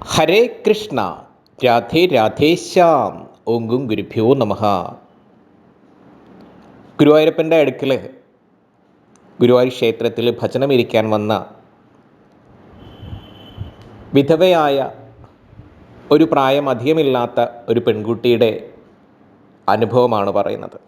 ഹരേ കൃഷ്ണ രാധേ രാധേശ്യാം ഓങ്കും ഗുരുഭ്യോ നമ. ഗുരുവായൂരപ്പന്റെ അടുക്കൽ ഗുരുവായൂർ ക്ഷേത്രത്തിൽ ഭജനമിരിക്കാൻ വന്ന വിധവയായ ഒരു പ്രായം അധികമില്ലാത്ത ഒരു പെൺകുട്ടിയുടെ അനുഭവമാണ് പറയുന്നത്.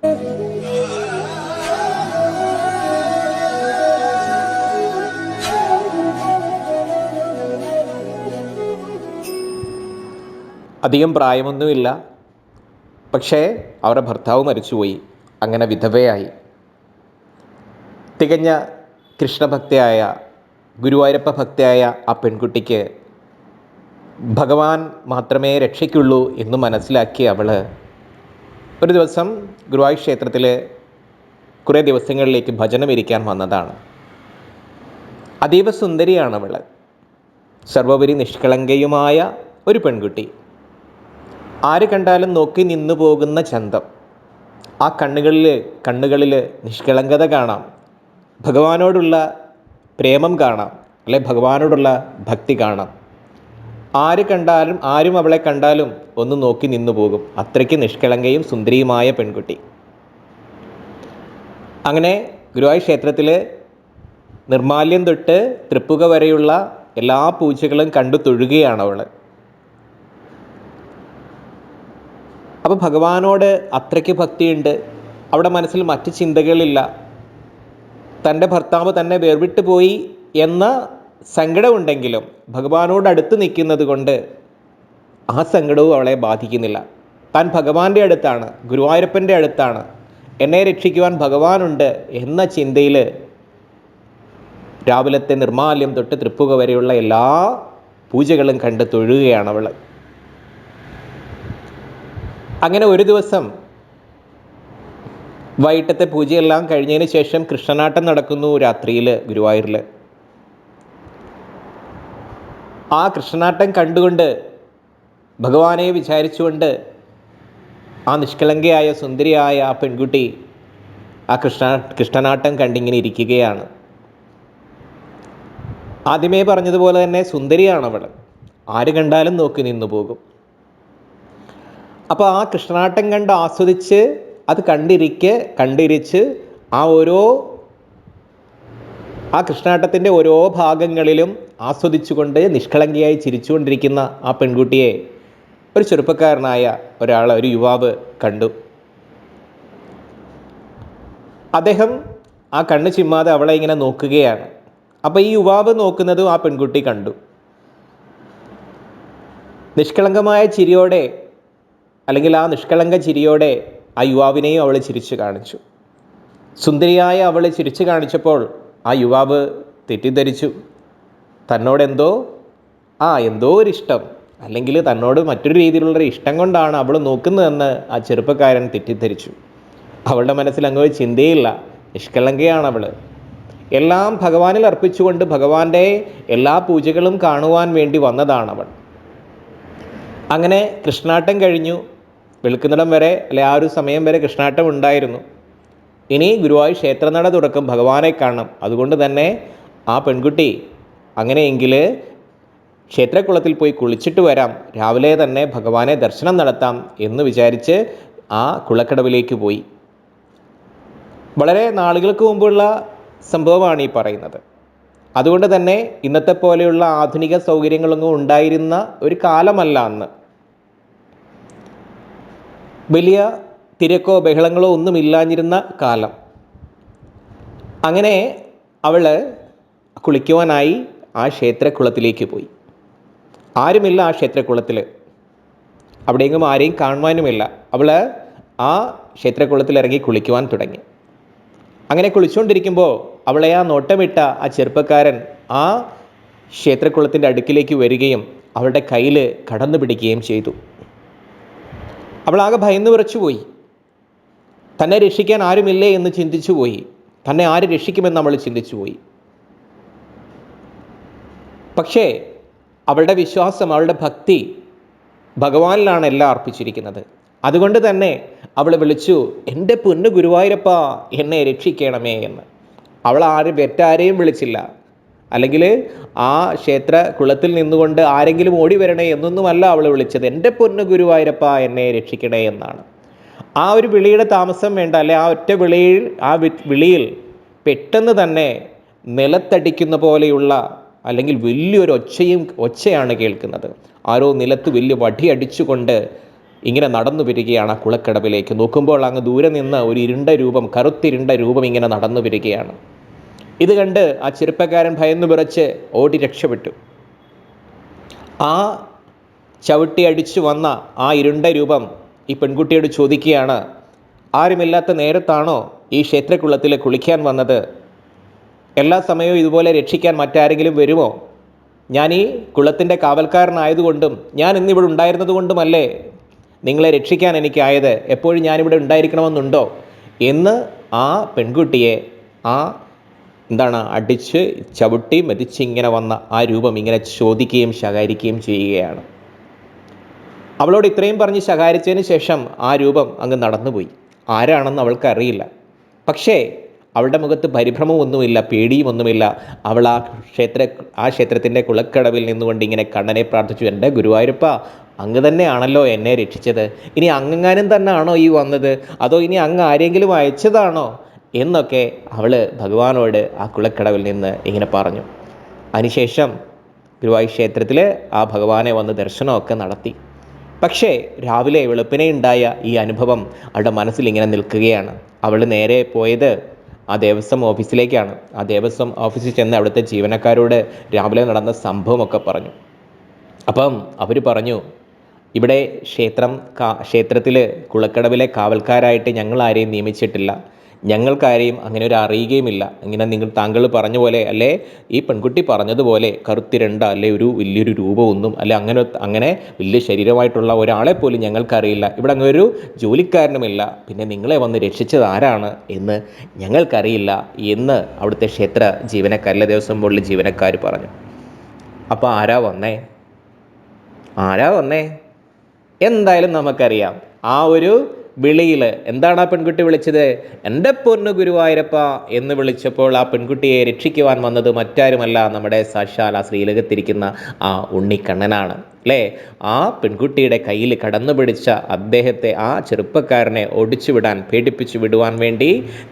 അധികം പ്രായമൊന്നുമില്ല. പക്ഷേ അവരുടെ ഭർത്താവ് മരിച്ചുപോയി. അങ്ങനെ വിധവയായി. തികഞ്ഞ കൃഷ്ണഭക്തയായ ഗുരുവായൂരപ്പ ഭക്തയായ ആ പെൺകുട്ടിക്ക് ഭഗവാൻ മാത്രമേ രക്ഷയ്ക്കുള്ളൂ എന്ന് മനസ്സിലാക്കിയ അവൾ ഒരു ദിവസം ഗുരുവായൂർ ക്ഷേത്രത്തിൽ കുറേ ദിവസങ്ങളിലേക്ക് ഭജനം ഇരിക്കാൻ വന്നതാണ്. അതീവ സുന്ദരിയാണ് അവൾ സർവോപരി നിഷ്കളങ്കയുമായ ഒരു പെൺകുട്ടി. ആര് കണ്ടാലും നോക്കി നിന്നു പോകുന്ന ചന്തം. ആ കണ്ണുകളിൽ കണ്ണുകളിൽ നിഷ്കളങ്കത കാണാം. ഭഗവാനോടുള്ള പ്രേമം കാണാം. അല്ലെ ഭഗവാനോടുള്ള ഭക്തി കാണാം. ആര് കണ്ടാലും ആരും അവളെ കണ്ടാലും ഒന്ന് നോക്കി നിന്നു പോകും. അത്രയ്ക്ക് നിഷ്കളങ്കയും സുന്ദരിയുമായ പെൺകുട്ടി. അങ്ങനെ ഗുരുവായൂർ ക്ഷേത്രത്തിൽ നിർമാല്യം തൊട്ട് തൃപ്പുക വരെയുള്ള എല്ലാ പൂജകളും കണ്ടു തൊഴുകയാണ് അവൾ അപ്പോൾ ഭഗവാനോട് അത്രയ്ക്ക് ഭക്തിയുണ്ട്. അവിടെ മനസ്സിൽ മറ്റ് ചിന്തകളില്ല. തന്റെ ഭർത്താവ് തന്നെ വേർവിട്ട് പോയി എന്ന സങ്കടമുണ്ടെങ്കിലും ഭഗവാനോട് അടുത്ത് നിൽക്കുന്നത് കൊണ്ട് ആ സങ്കടവും അവളെ ബാധിക്കുന്നില്ല. താൻ ഭഗവാന്റെ അടുത്താണ് ഗുരുവായൂരപ്പന്റെ അടുത്താണ്. എന്നെ രക്ഷിക്കുവാൻ ഭഗവാനുണ്ട് എന്ന ചിന്തയിൽ രാവിലത്തെ നിർമാല്യം തൊട്ട് തൃപ്പുക വരെയുള്ള എല്ലാ പൂജകളും കണ്ട് തൊഴുകയാണ് അവൾ. അങ്ങനെ ഒരു ദിവസം വൈകിട്ടത്തെ പൂജയെല്ലാം കഴിഞ്ഞതിന് ശേഷം കൃഷ്ണനാട്ടം നടക്കുന്നു രാത്രിയിൽ ഗുരുവായൂരിൽ ആ കൃഷ്ണനാട്ടം കണ്ടുകൊണ്ട് ഭഗവാനെ വിചാരിച്ചുകൊണ്ട് ആ നിഷ്കളങ്കയായ സുന്ദരിയായ ആ പെൺകുട്ടി ആ കൃഷ്ണ കൃഷ്ണനാട്ടം കണ്ടിങ്ങനെ ഇരിക്കുകയാണ്. ആദ്യമേ പറഞ്ഞതുപോലെ തന്നെ സുന്ദരിയാണ് അവൾ ആര് കണ്ടാലും നോക്കി നിന്നു പോകും. അപ്പോൾ ആ കൃഷ്ണനാട്ടം കണ്ട് ആസ്വദിച്ച് അത് കണ്ടിരിക്കെ കണ്ടിരിച്ച് ആ ഓരോ ആ കൃഷ്ണാട്ടത്തിന്റെ ഓരോ ഭാഗങ്ങളിലും ആസ്വദിച്ചുകൊണ്ട് നിഷ്കളങ്കിയായി ചിരിച്ചുകൊണ്ടിരിക്കുന്ന ആ പെൺകുട്ടിയെ ഒരു ചെറുപ്പക്കാരനായ ഒരാൾ ഒരു യുവാവ് കണ്ടു. അദ്ദേഹം ആ കണ്ണ് ചിമ്മാതെ അവളെ ഇങ്ങനെ നോക്കുകയാണ്. അപ്പോൾ ഈ യുവാവ് നോക്കുന്നതും ആ പെൺകുട്ടി കണ്ടു. നിഷ്കളങ്കമായ ചിരിയോടെ അല്ലെങ്കിൽ ആ നിഷ്കളങ്ക ചിരിയോടെ ആ യുവാവിനെയും അവൾ ചിരിച്ചു കാണിച്ചു. സുന്ദരിയായ അവൾ ചിരിച്ചു കാണിച്ചപ്പോൾ ആ യുവാവ് തെറ്റിദ്ധരിച്ചു. തന്നോടെന്തോ? ആ എന്തോ ഒരു ഇഷ്ടം അല്ലെങ്കിൽ തന്നോട് മറ്റൊരു രീതിയിലുള്ളൊരു ഇഷ്ടം കൊണ്ടാണ് അവൾ നോക്കുന്നതെന്ന് ആ ചെറുപ്പക്കാരൻ തെറ്റിദ്ധരിച്ചു. അവളുടെ മനസ്സിൽ അങ്ങ് ഒരു ചിന്തയില്ല. നിഷ്കളങ്കയാണ് അവൾ. എല്ലാം ഭഗവാനിൽ അർപ്പിച്ചുകൊണ്ട് ഭഗവാന്റെ എല്ലാ പൂജകളും കാണുവാൻ വേണ്ടി വന്നതാണ് അവൾ. അങ്ങനെ കൃഷ്ണാട്ടം കഴിഞ്ഞു. വെളുക്കുന്നിടം വരെ അല്ലെ ആ ഒരു സമയം വരെ കൃഷ്ണാട്ടം ഉണ്ടായിരുന്നു. ഇനി ഗുരുവായൂർ ക്ഷേത്രനട തുറക്കും ഭഗവാനെ കാണണം. അതുകൊണ്ട് തന്നെ ആ പെൺകുട്ടി അങ്ങനെയെങ്കിൽ ക്ഷേത്രക്കുളത്തിൽ പോയി കുളിച്ചിട്ട് വരാം. രാവിലെ തന്നെ ഭഗവാനെ ദർശനം നടത്താം എന്ന് വിചാരിച്ച് ആ കുളക്കടവിലേക്ക് പോയി. വളരെ നാളുകൾക്ക് മുമ്പുള്ള സംഭവമാണ് ഈ പറയുന്നത്. അതുകൊണ്ട് തന്നെ ഇന്നത്തെ പോലെയുള്ള ആധുനിക സൗകര്യങ്ങളൊന്നും ഉണ്ടായിരുന്ന ഒരു കാലമല്ല അന്ന്. വലിയ തിരക്കോ ബഹളങ്ങളോ ഒന്നുമില്ലാഞ്ഞിരുന്ന കാലം. അങ്ങനെ അവൾ കുളിക്കുവാനായി ആ ക്ഷേത്രക്കുളത്തിലേക്ക് പോയി. ആരുമില്ല ആ ക്ഷേത്രക്കുളത്തിൽ അവിടെയെങ്കിലും ആരെയും കാണുവാനുമില്ല. അവൾ ആ ക്ഷേത്രക്കുളത്തിൽ ഇറങ്ങി കുളിക്കുവാൻ തുടങ്ങി. അങ്ങനെ കുളിച്ചുകൊണ്ടിരിക്കുമ്പോൾ അവളെ ആ നോട്ടമിട്ട ആ ചെറുപ്പക്കാരൻ ആ ക്ഷേത്രക്കുളത്തിന്റെ അടുക്കിലേക്ക് വരികയും അവളുടെ കയ്യിൽ കടന്നു പിടിക്കുകയും ചെയ്തു. അവൾ ആകെ ഭയന്ന് വിറച്ചുപോയി തന്നെ രക്ഷിക്കാൻ ആരുമില്ലേ? എന്ന് ചിന്തിച്ചു പോയി. തന്നെ ആര് രക്ഷിക്കുമെന്ന് അവൾ ചിന്തിച്ചു പോയി. പക്ഷേ അവളുടെ വിശ്വാസം അവളുടെ ഭക്തി ഭഗവാനിലാണ് എല്ലാം അർപ്പിച്ചിരിക്കുന്നത്. അതുകൊണ്ട് തന്നെ അവൾ വിളിച്ചു എന്റെ പൊന്നു ഗുരുവായൂരപ്പ എന്നെ രക്ഷിക്കണമേ എന്ന്. അവൾ ആരും വെറ്റാരെയും വിളിച്ചില്ല. അല്ലെങ്കിൽ ആ ക്ഷേത്ര കുളത്തിൽ നിന്നുകൊണ്ട് ആരെങ്കിലും ഓടി വരണേ എന്നൊന്നുമല്ല അവൾ വിളിച്ചത്. എന്റെ പൊന്നു ഗുരുവായൂരപ്പ എന്നെ രക്ഷിക്കണേ എന്നാണ്. ആ ഒരു വിളിയുടെ താമസം വേണ്ട. അല്ലെ ആ ഒറ്റ വിളിയിൽ ആ വിളിയിൽ പെട്ടെന്ന് തന്നെ നിലത്തടിക്കുന്ന പോലെയുള്ള അല്ലെങ്കിൽ വലിയൊരു ഒച്ചയും ഒച്ചയാണ് കേൾക്കുന്നത്. ആരോ നിലത്ത് വലിയ വടി അടിച്ചുകൊണ്ട് ഇങ്ങനെ നടന്നു വരികയാണ് ആ കുളക്കടവിലേക്ക്. നോക്കുമ്പോൾ അങ്ങ് ദൂരെ നിന്ന് ഒരു ഇരുണ്ട രൂപം കറുത്തിരുണ്ട രൂപം ഇങ്ങനെ നടന്നു വരികയാണ്. ഇത് കണ്ട് ആ ചെറുപ്പക്കാരൻ ഭയന്നു വിറച്ച് ഓടി രക്ഷപ്പെട്ടു. ആ ചവിട്ടി അടിച്ചു വന്ന ആ ഇരുണ്ട രൂപം ഈ പെൺകുട്ടിയോട് ചോദിക്കുകയാണ് ആരുമില്ലാത്ത നേരത്താണോ ഈ ക്ഷേത്രക്കുളത്തിൽ കുളിക്കാൻ വന്നത്? എല്ലാ സമയവും ഇതുപോലെ രക്ഷിക്കാൻ മറ്റാരെങ്കിലും വരുമോ? ഞാൻ ഈ കുളത്തിന്റെ കാവൽക്കാരനായതുകൊണ്ടും ഞാൻ ഇന്നിവിടെ ഉണ്ടായിരുന്നത് കൊണ്ടുമല്ലേ നിങ്ങളെ രക്ഷിക്കാൻ എനിക്കായത്? എപ്പോഴും ഞാനിവിടെ ഉണ്ടായിരിക്കണമെന്നുണ്ടോ? എന്ന് ആ പെൺകുട്ടിയെ ആ എന്താണ്? അടിച്ച് ചവിട്ടി മതിച്ച് ഇങ്ങനെ വന്ന ആ രൂപം ഇങ്ങനെ ചോദിക്കുകയും ശകാരിക്കുകയും ചെയ്യുകയാണ്. അവളോട് ഇത്രയും പറഞ്ഞ് ശകാരിച്ചതിന് ശേഷം ആ രൂപം അങ്ങ് നടന്നുപോയി. ആരാണെന്ന് അവൾക്കറിയില്ല. പക്ഷേ അവളുടെ മുഖത്ത് പരിഭ്രമമൊന്നുമില്ല പേടിയുമൊന്നുമില്ല. അവൾ ആ ക്ഷേത്ര ആ ക്ഷേത്രത്തിന്റെ കുളക്കടവിൽ നിന്നുകൊണ്ട് ഇങ്ങനെ കണ്ണനെ പ്രാർത്ഥിച്ചു എന്റെ ഗുരുവായൂരപ്പ അങ്ങ് തന്നെയാണല്ലോ എന്നെ രക്ഷിച്ചത്. ഇനി അങ്ങങ്ങാനും തന്നെയാണോ ഈ വന്നത്? അതോ ഇനി അങ്ങ് ആരെങ്കിലും അയച്ചതാണോ? എന്നൊക്കെ അവൾ ഭഗവാനോട് ആ കുളക്കടവിൽ നിന്ന് ഇങ്ങനെ പറഞ്ഞു. അതിനുശേഷം ഗുരുവായൂർ ക്ഷേത്രത്തിൽ ആ ഭഗവാനെ വന്ന് ദർശനമൊക്കെ നടത്തി. പക്ഷേ രാവിലെ വെളുപ്പിനെ ഉണ്ടായ ഈ അനുഭവം അവളുടെ മനസ്സിൽ ഇങ്ങനെ നിൽക്കുകയാണ്. അവൾ നേരെ പോയത് ആ ദേവസ്വം ഓഫീസിലേക്കാണ്. ആ ദേവസ്വം ഓഫീസിൽ ചെന്ന് അവിടുത്തെ ജീവനക്കാരോട് രാവിലെ നടന്ന സംഭവമൊക്കെ പറഞ്ഞു. അപ്പം അവർ പറഞ്ഞു ഇവിടെ ക്ഷേത്രം ക്ഷേത്രത്തിൽ കുളക്കടവിലെ കാവൽക്കാരായിട്ട് ഞങ്ങൾ ആരെയും നിയമിച്ചിട്ടില്ല. ഞങ്ങൾക്കാരെയും അങ്ങനെ ഒരു അറിയുകയുമില്ല. ഇങ്ങനെ നിങ്ങൾ താങ്കൾ പറഞ്ഞ പോലെ അല്ലേ? ഈ പെൺകുട്ടി പറഞ്ഞതുപോലെ കറുത്തിരണ്ട അല്ലെ ഒരു വലിയൊരു രൂപമൊന്നും അല്ലെ അങ്ങനെ അങ്ങനെ വലിയ ശരീരമായിട്ടുള്ള ഒരാളെ പോലും ഞങ്ങൾക്കറിയില്ല. ഇവിടെ അങ്ങനെ ഒരു ജോലിക്കാരനുമില്ല. പിന്നെ നിങ്ങളെ വന്ന് രക്ഷിച്ചത് ആരാണ് എന്ന് ഞങ്ങൾക്കറിയില്ല എന്ന് അവിടുത്തെ ക്ഷേത്ര ജീവനക്കാരിലെ ദിവസം ബോർഡിലെ ജീവനക്കാർ പറഞ്ഞു. അപ്പോൾ ആരാ വന്നേ? ആരാ വന്നേ? എന്തായാലും നമുക്കറിയാം. ആ ഒരു വിളിയിൽ എന്താണ് ആ പെൺകുട്ടി വിളിച്ചത്? എന്റെ പൊന്നു ഗുരുവായൂരപ്പ എന്ന് വിളിച്ചപ്പോൾ ആ പെൺകുട്ടിയെ രക്ഷിക്കുവാൻ വന്നത് മറ്റാരുമല്ല നമ്മുടെ സാക്ഷാൽ ആ ശ്രീലകത്തിരിക്കുന്ന ആ ഉണ്ണിക്കണ്ണനാണ്. അല്ലേ ആ പെൺകുട്ടിയുടെ കയ്യിൽ കടന്നു പിടിച്ച അദ്ദേഹത്തെ ആ ചെറുപ്പക്കാരനെ ഒടിച്ചു വിടാൻ പേടിപ്പിച്ചു വിടുവാൻ വേണ്ടി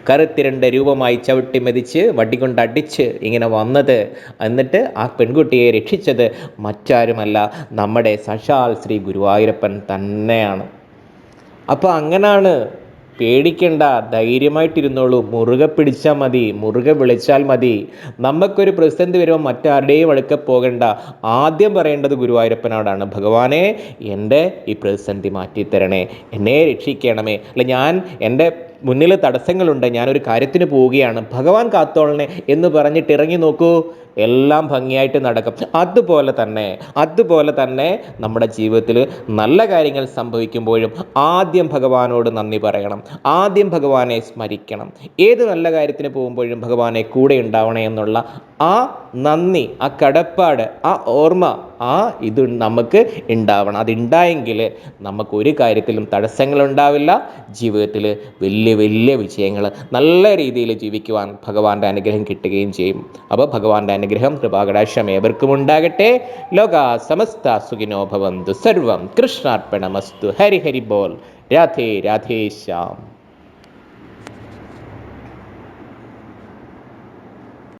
കറുത്തിരണ്ട രൂപമായി ചവിട്ടി മെതിച്ച് വടി കൊണ്ടടിച്ച് ഇങ്ങനെ വന്നത്. എന്നിട്ട് ആ പെൺകുട്ടിയെ രക്ഷിച്ചത് മറ്റാരുമല്ല നമ്മുടെ സശാൽ ശ്രീ ഗുരുവായൂരപ്പൻ തന്നെയാണ്. അപ്പോൾ അങ്ങനാണ്. പേടിക്കണ്ട. ധൈര്യമായിട്ടിരുന്നോളൂ. മുറുകെ പിടിച്ചാൽ മതി. മുറുകെ വിളിച്ചാൽ മതി. നമുക്കൊരു പ്രതിസന്ധി വരുമ്പോൾ മറ്റാരുടെയും അടുക്ക പോകണ്ട. ആദ്യം പറയേണ്ടത് ഗുരുവായൂരപ്പനോടാണ്. ഭഗവാനെ എന്റെ ഈ പ്രതിസന്ധി മാറ്റിത്തരണേ. എന്നെ രക്ഷിക്കണമേ. അല്ല ഞാൻ എന്റെ മുന്നിൽ തടസ്സങ്ങളുണ്ട്. ഞാനൊരു കാര്യത്തിന് പോവുകയാണ്. ഭഗവാൻ കാത്തോളനെ എന്ന് പറഞ്ഞിട്ട് ഇറങ്ങി നോക്കൂ. എല്ലാം ഭംഗിയായിട്ട് നടക്കും. അതുപോലെ തന്നെ അതുപോലെ തന്നെ നമ്മുടെ ജീവിതത്തിൽ നല്ല കാര്യങ്ങൾ സംഭവിക്കുമ്പോഴും ആദ്യം ഭഗവാനോട് നന്ദി പറയണം. ആദ്യം ഭഗവാനെ സ്മരിക്കണം. ഏത് നല്ല കാര്യത്തിന് പോകുമ്പോഴും ഭഗവാനെ കൂടെ ഉണ്ടാവണേ എന്നുള്ള ആ നന്ദി ആ കടപ്പാട് ആ ഓർമ്മ ആ ഇത് നമുക്ക് ഉണ്ടാവണം. അതുണ്ടായെങ്കിൽ നമുക്ക് ഒരു കാര്യത്തിലും തടസ്സങ്ങൾ ഉണ്ടാവില്ല ജീവിതത്തിൽ വലിയ വലിയ വിജയങ്ങൾ നല്ല രീതിയിൽ ജീവിക്കുവാൻ ഭഗവാന്റെ അനുഗ്രഹം കിട്ടുകയും ചെയ്യും. അപ്പോൾ ഭഗവാന്റെ അനുഗ്രഹം കൃപാകടാക്ഷം ഏവർക്കും ഉണ്ടാകട്ടെ. ലോക സമസ്ത സുഖിനോഭവന്തു സർവം കൃഷ്ണാർപ്പണമസ്തു. ഹരി ഹരി ബോൽ രാധേ രാധേ ശ്യാം.